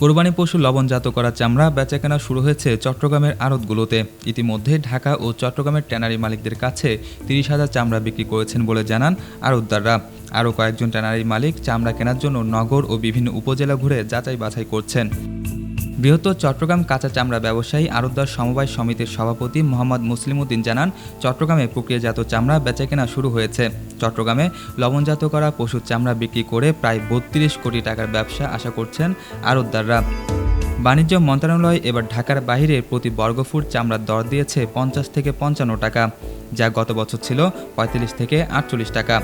কোরবানি পশু লবণজাত করা চামড়া বেচাকেনা শুরু হয়েছে চট্টগ্রামের আড়তগুলোতে। ইতিমধ্যে ঢাকা ও চট্টগ্রামের ট্যানারি মালিকদের কাছে তিরিশ হাজার চামড়া বিক্রি করেছেন বলে জানান আড়তদাররা। আরও কয়েকজন ট্যানারি মালিক চামড়া কেনার জন্য নগর ও বিভিন্ন উপজেলা ঘুরে যাচাই বাছাই করছেন। বৃহত্তর চট্টগ্রাম কাঁচা চামড়া ব্যবসায়ী আরতদার সমবায় সমিতির সভাপতি মোহাম্মদ মুসলিমউদ্দিন জানান, চট্টগ্রামে প্রক্রিয়াজাত চামড়া বেচাকেনা শুরু হয়েছে। চট্টগ্রামে লবণজাত করা পশুর চামড়া বিক্রি করে প্রায় বত্রিশ কোটি টাকার ব্যবসা আশা করছেন আরতদাররা। বাণিজ্য মন্ত্রণালয় এবার ঢাকার বাইরে প্রতি বর্গফুট চামড়ার দর দিয়েছে পঞ্চাশ থেকে পঞ্চান্ন টাকা। যা গত বছর ছিল পঁয়তাল্লিশ থেকে আটচল্লিশ টাকা।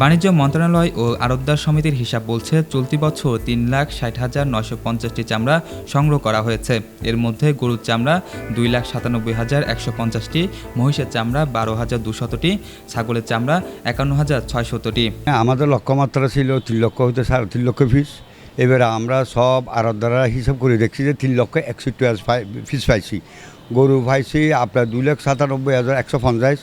বাণিজ্য মন্ত্রণালয় ও আড়তদার সমিতির হিসাব বলছে, চলতি বছর তিন লাখ ষাট হাজার নয়শো পঞ্চাশটি চামড়া সংগ্রহ করা হয়েছে। এর মধ্যে গরুর চামড়া দুই লাখ সাতানব্বই হাজার একশো পঞ্চাশটি, মহিষের চামড়া বারো হাজার দুশতটি, ছাগলের চামড়া একান্ন হাজার ছয়শতটি। আমাদের লক্ষ্যমাত্রা ছিল তিন লক্ষ হতে তিন লক্ষ ফিস এবারে আমরা সব আরাধ্যারা হিসাব করে দেখছি যে তিন লক্ষ একষট্টি হাজার ফিস পাইছি। গরু পাইছি আপনার দুই লাখ সাতানব্বই হাজার একশো পঞ্চাশ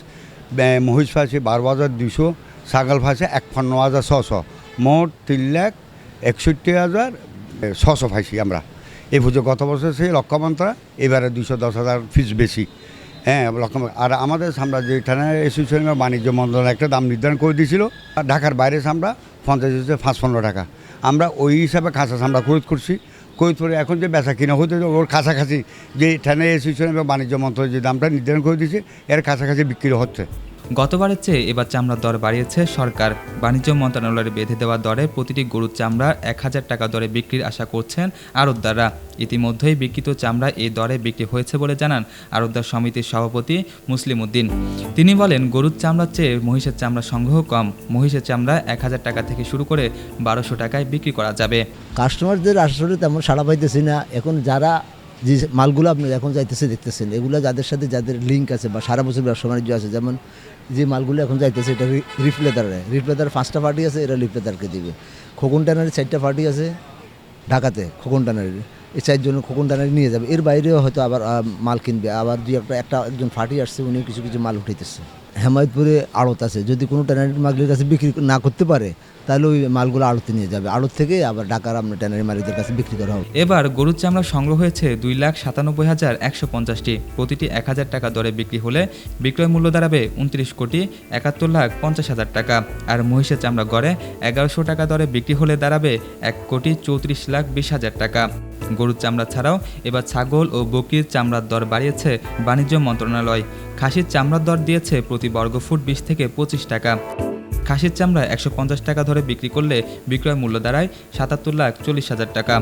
মহিষ পাইছি বারো হাজার দুশো ছাগল পাইছে একপন্ন হাজার ছশো মোট তিন লাখ একষট্টি হাজার ছশো পাইছি আমরা। এই পুজো গত বছর সেই লক্ষ্যমাত্রা এবারে দুশো দশ হাজার ফিস বেশি। হ্যাঁ লক্ষ্য আর আমাদের আমরা যে থানা অ্যাসোসিয়েশনের বাণিজ্য মন্ত্রণালয় একটা দাম নির্ধারণ করে দিয়েছিল। ঢাকার বাইরে আমরা পঞ্চাশ হচ্ছে পাঁচ পনেরো টাকা। আমরা ওই হিসাবে খাঁচা আমরা খরিদ করছি। করে এখন যে বেচা কিনা হতে ওর কাছাকাছি যে ঠানে এসেছিলেন বাণিজ্য মন্ত্রণালয় যে দামটা নির্ধারণ করে দিয়েছে, এর কাছাকাছি বিক্রি হচ্ছে। গতবারের চেয়ে এবার চামড়ার দর বাড়িয়েছে সরকার। বাণিজ্য মন্ত্রণালয়ের বেঁধে দেওয়া দরে প্রতিটি গরুর চামড়া এক হাজার টাকা দরে বিক্রির আশা করছেন আড়তদাররা ইতিমধ্যেই বিক্রিত চামড়া এই দরে বিক্রি হয়েছে বলে জানান আড়তদার সমিতির সভাপতি মুসলিম উদ্দিন। তিনি বলেন, গরুর চামড়ার চেয়ে মহিষের চামড়া সংগ্রহ কম। মহিষের চামড়া এক হাজার টাকা থেকে শুরু করে বারোশো টাকায় বিক্রি করা যাবে। কাস্টমারদের আসলে তেমন সাড়া পাইতেছি না। এখন যারা যে মালগুলো আপনি এখন যাইতেছে, দেখতেছেন, এগুলো যাদের সাথে যাদের লিঙ্ক আছে বা সারা বছর ব্যবসা বাণিজ্য আছে, যেমন যে মালগুলো এখন যাইতেছে, এটা রিফ্লেদারে রিফ্লেদার পাঁচটা পার্টি আছে, এরা রিফ্লেদারকে দিবে। খোকন টানারের চারটা পার্টি আছে ঢাকাতে, খোকন টানারের এই চারজন খোকন টানারি নিয়ে যাবে। এর বাইরেও হয়তো আবার মাল কিনবে। আবার দুই একটা একটা একজন ফাটি আসছে উনি কিছু কিছু মাল উঠাইতেছে। হেমায়তপুরে আড়ত আছে। যদি কোনো ট্যানারি মালিকের কাছে বিক্রি না করতে পারে, তাহলে ওই মালগুলো আড়তে নিয়ে যাবে। আড়ত থেকে আবার ঢাকার আপনার ট্যানারি মালিকদের কাছে বিক্রি করা হবে। এবার গরুর চামড়া সংগ্রহ হয়েছে দুই লাখ সাতানব্বই হাজার একশো পঞ্চাশটি। প্রতিটি এক হাজার টাকা দরে বিক্রি হলে বিক্রয় মূল্য দাঁড়াবে উনত্রিশ কোটি একাত্তর লাখ পঞ্চাশ হাজার টাকা। আর মহিষের চামড়া গড়ে এগারোশো টাকা দরে বিক্রি হলে দাঁড়াবে এক কোটি চৌত্রিশ লাখ বিশ হাজার টাকা। গরুর চামড়া ছাড়াও এবার ছাগল ও বকরির চামড়ার দর বাড়িয়েছে বাণিজ্য মন্ত্রণালয়। খাসির চামড়ার দর দিয়েছে প্রতি বর্গফুট বিশ থেকে পঁচিশ টাকা। খাসির চামড়া একশো পঞ্চাশ টাকা ধরে বিক্রি করলে বিক্রয় মূল্য দাঁড়ায় সাতাত্তর লাখ চল্লিশ হাজার টাকা।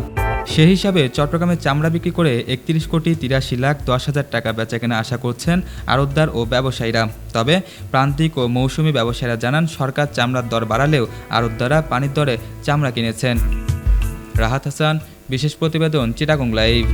সে হিসাবে চট্টগ্রামে চামড়া বিক্রি করে একত্রিশ কোটি তিরাশি লাখ দশ হাজার টাকা বেচাকেনা আশা করছেন আড়তদার ও ব্যবসায়ীরা। তবে প্রান্তিক ও মৌসুমি ব্যবসায়ীরা জানান, সরকার চামড়ার দর বাড়ালেও আড়তদাররা পানির দরে চামড়া কিনেছেন। রাহাত হাসান, বিশেষ প্রতিবেদন চিটাগং লাইভ।